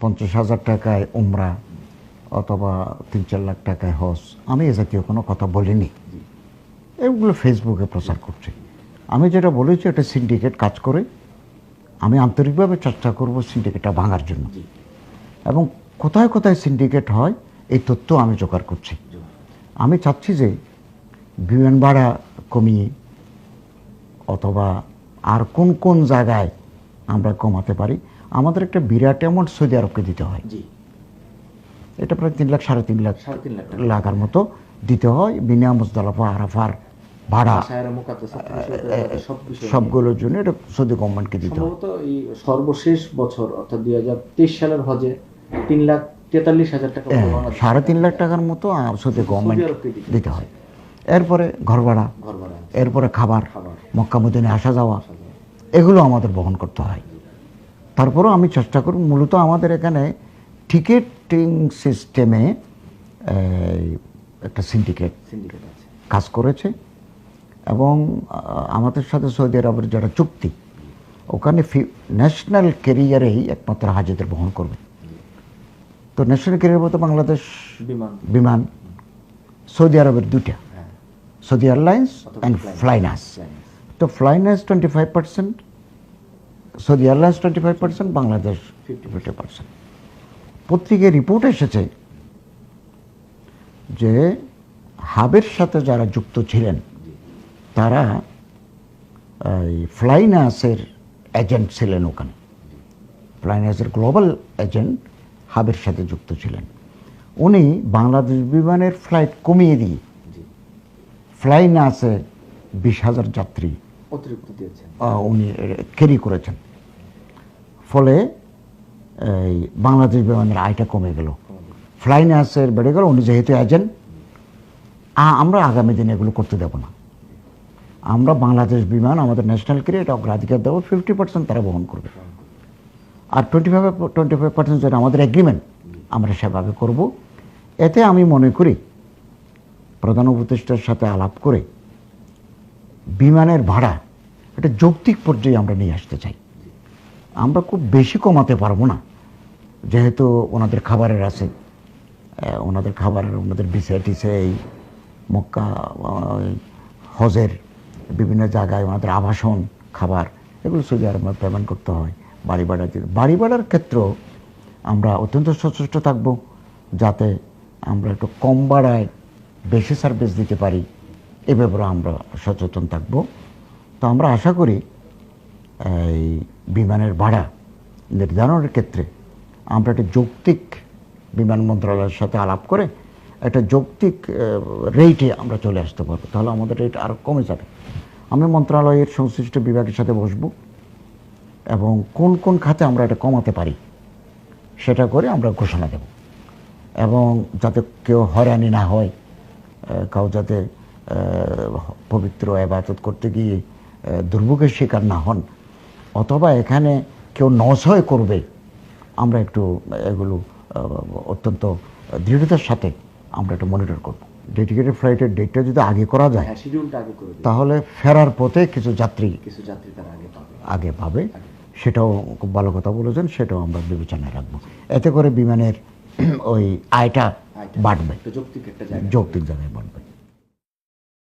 পঞ্চাশ হাজার টাকায় উমরা অথবা তিন চার লাখ টাকায় হজ। আমি এ জাতীয় কোনো কথা বলিনি। এগুলো ফেসবুকে প্রচার করছে। আমি যেটা বলেছি, এটা সিন্ডিকেট কাজ করে। আমি আন্তরিকভাবে চেষ্টা করব সিন্ডিকেটটা ভাঙার জন্য। এবং কোথায় কোথায় সিন্ডিকেট হয়, এই তথ্য আমি জোগাড় করছি। আমি চাচ্ছি যে বিমান ভাড়া কমিয়ে অথবা আর কোন কোন জায়গায় আমরা কমাতে পারি আমাদের একটা বিরাট অ্যামাউন্ট সৌদি আরবকে দিতে হয়। এটা প্রায় তিন লাখ সাড়ে তিন লাখ লাখার মতো দিতে হয়। বিনা মুজদালাফা আরাফার ভাড়া বিষয় সবগুলোর জন্য এটা সৌদি গভর্নমেন্টকে দিতে হয়। সর্বশেষ বছর অর্থাৎ দুই হাজার তেইশ সালের হজে তিন লাখ তেতাল্লিশ হাজার টাকা হ্যাঁ, সাড়ে তিন লাখ টাকার মতো সৌদি গভর্নমেন্ট দিতে হয়। এরপরে ঘর ভাড়া ঘর ভাড়া এরপরে খাবার মক্কা মদিনে আসা যাওয়া। এগুলো আমাদের বহন করতে হয়। তারপরেও আমি চেষ্টা করব মূলত আমাদের এখানে টিকিটিং সিস্টেমে একটা সিন্ডিকেট কাজ করেছে এবং আমাদের সাথে সৌদি আরবের যারা চুক্তি ওখানে ফি ন্যাশনাল ক্যারিয়ারেই একমাত্র হাজিদের বহন করবে। তো ন্যাশনাল ক্যারিয়ার বলতে বাংলাদেশ বিমান। বিমান সৌদি আরবের দুইটা। হ্যাঁ। Saudi airlines and. ফ্লাইনাস তো Flynas twenty five percent Saudi airlines twenty five percent Bangladesh fifty fifty percent পত্রিকায় রিপোর্ট এসেছে যে হাবের সাথে যারা যুক্ত ছিলেন তারা এই ফ্লাইনাসের এজেন্ট ছিলেন ওখানে। ফ্লাইনাসের গ্লোবাল এজেন্ট হাবের সাথে যুক্ত ছিলেন। উনি বাংলাদেশ বিমানের ফ্লাইট কমিয়ে দিয়ে ফ্লাইনাসে বিশ হাজার যাত্রী অতিরিক্ত দিয়েছেন। উনি ক্যারি করেছেন। ফলে এই বাংলাদেশ বিমানের আয়টা কমে গেল। ফ্লাইনাসের বেড়ে গেল, উনি যেহেতু এজেন্ট আমরা আগামী দিনে এগুলো করতে দেব না। আমরা বাংলাদেশ বিমান, আমাদের ন্যাশনাল ক্রিয়েট অগ্রাধিকার দেবো ফিফটি পার্সেন্ট তারা বহন করবে। আর twenty five twenty five percent যেটা আমাদের এগ্রিমেন্ট আমরা সেভাবে করব। এতে আমি মনে করি, প্রধান উপদেষ্টার সাথে আলাপ করে বিমানের ভাড়া এটা যৌক্তিক পর্যায়ে আমরা নিয়ে আসতে চাই। আমরা খুব বেশি কমাতে পারব না। যেহেতু ওনাদের খাবারের আছে ওনাদের খাবারের, ওনাদের বিসে টিসে এই মক্কা হজের বিভিন্ন জায়গায় ওনাদের আবাসন, খাবার, এগুলো সৌদি আরবে পেমেন্ট করতে হয়, বাড়ি ভাড়া দিতে বাড়ি ভাড়ার ক্ষেত্রেও আমরা অত্যন্ত সচেষ্ট থাকব, যাতে আমরা একটু কম ভাড়ায় বেশি সার্ভিস দিতে পারি, এ ব্যাপারে আমরা সচেতন থাকব। তো আমরা আশা করি এই বিমানের ভাড়া। নির্ধারণের ক্ষেত্রে আমরা একটা যৌক্তিক বিমান মন্ত্রণালয়ের সাথে আলাপ করে একটা যৌক্তিক রেটে আমরা চলে আসতে পারব। তাহলে আমাদের রেট আরও কমে যাবে। আমি মন্ত্রণালয়ের সংশ্লিষ্ট বিভাগের সাথে বসবো এবং কোন কোন খাতে আমরা এটা কমাতে পারি সেটা করে আমরা ঘোষণা দেব। এবং যাতে কেউ হয়রানি না হয় কাউ যাতে পবিত্র আবাদত করতে গিয়ে দুর্ভোগের শিকার না হন অথবা এখানে কেউ নশয় করবে আমরা একটু এগুলো অত্যন্ত দৃঢ়তার সাথে আমরা একটু মনিটর করব। ডেডিকেটেড ফ্লাইটের ডেটটা যদি আগে করা যায় হ্যাঁ তাহলে ফেরার পথে কিছু যাত্রী কিছু যাত্রী তারা আগে পাবে। আগে পাবে। সেটাও খুব ভালো কথা বলেছেন সেটাও আমরা বিবেচনায় রাখব। এতে করে বিমানের ওই আয়টা বাড়বে। যৌক্তিক জায়গায় বাড়বে।